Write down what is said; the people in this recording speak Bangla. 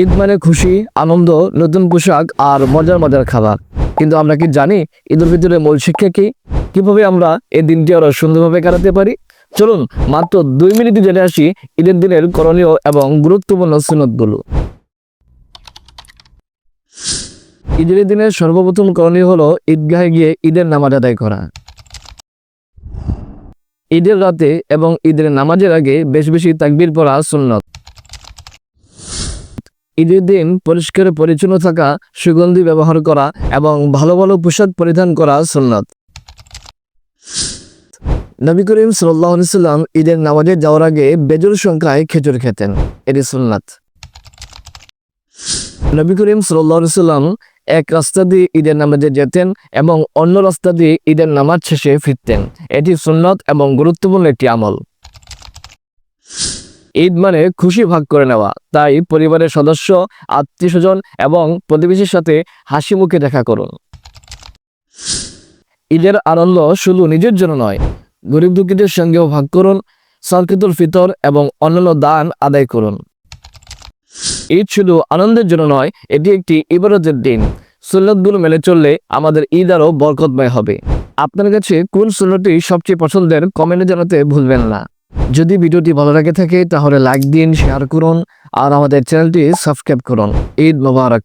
ঈদ মানে খুশি, আনন্দ, নতুন পোশাক আর মজার মজার খাবার। কিন্তু আমরা কি জানি ঈদের ভিতরে মূল শিক্ষা কি? কীভাবে আমরা এই দিনটি আরও সুন্দরভাবে কাটাতে পারি? চলুন মাত্র দুই মিনিটে জেনে আসি ঈদের দিনের করণীয় এবং গুরুত্বপূর্ণ সুনতগুলো ঈদের দিনের সর্বপ্রথম করণীয় হলো ঈদগাহে গিয়ে ঈদের নামাজ আদায় করা। ঈদের রাতে এবং ঈদের নামাজের আগে বেশ বেশি তাকবির পড়া সুন্নত। ঈদের দিন পরিষ্কার পরিচ্ছন্ন থাকা, সুগন্ধি ব্যবহার করা এবং ভালো ভালো পোশাক পরিধান করা সুন্নত। নবী করিম সাল্লাম ঈদের নামাজে যাওয়ার আগে বেজোর সংখ্যায় খেজুর খেতেন। এটি সুন্নাত। নবী করিম সাল্লাম এক রাস্তা দিয়ে ঈদের নামাজে যেতেন এবং অন্য রাস্তা দিয়ে ঈদের নামাজ শেষে ফিরতেন। এটি সুন্নত এবং গুরুত্বপূর্ণ একটি আমল। ঈদ মানে খুশি ভাগ করে নেওয়া। তাই পরিবারের সদস্য আত্মীয় স্বজন এবং প্রতিবেশীর সাথে হাসি মুখে দেখা করুন। ঈদের আনন্দ শুধু নিজের জন্য নয়, গরিব দুঃখীদের সঙ্গেও ভাগ করুন সরকিতুল ফিতর এবং অন্যান্য দান আদায় করুন। ঈদ শুধু আনন্দের জন্য নয়, এটি একটি ইবাদতের দিন। সুন্নতগুলো মেনে চললে আমাদের ঈদ আরও বরকতময় হবে। আপনার কাছে কোন সুন্নতটি সবচেয়ে পছন্দের কমেন্টে জানাতে ভুলবেন না। যদি ভিডিওটি ভালো লাগে থাকে, তাহলে লাইক দিন শেয়ার করুন, আর আমাদের চ্যানেলটি সাবস্ক্রাইব করুন। ঈদ মোবারক।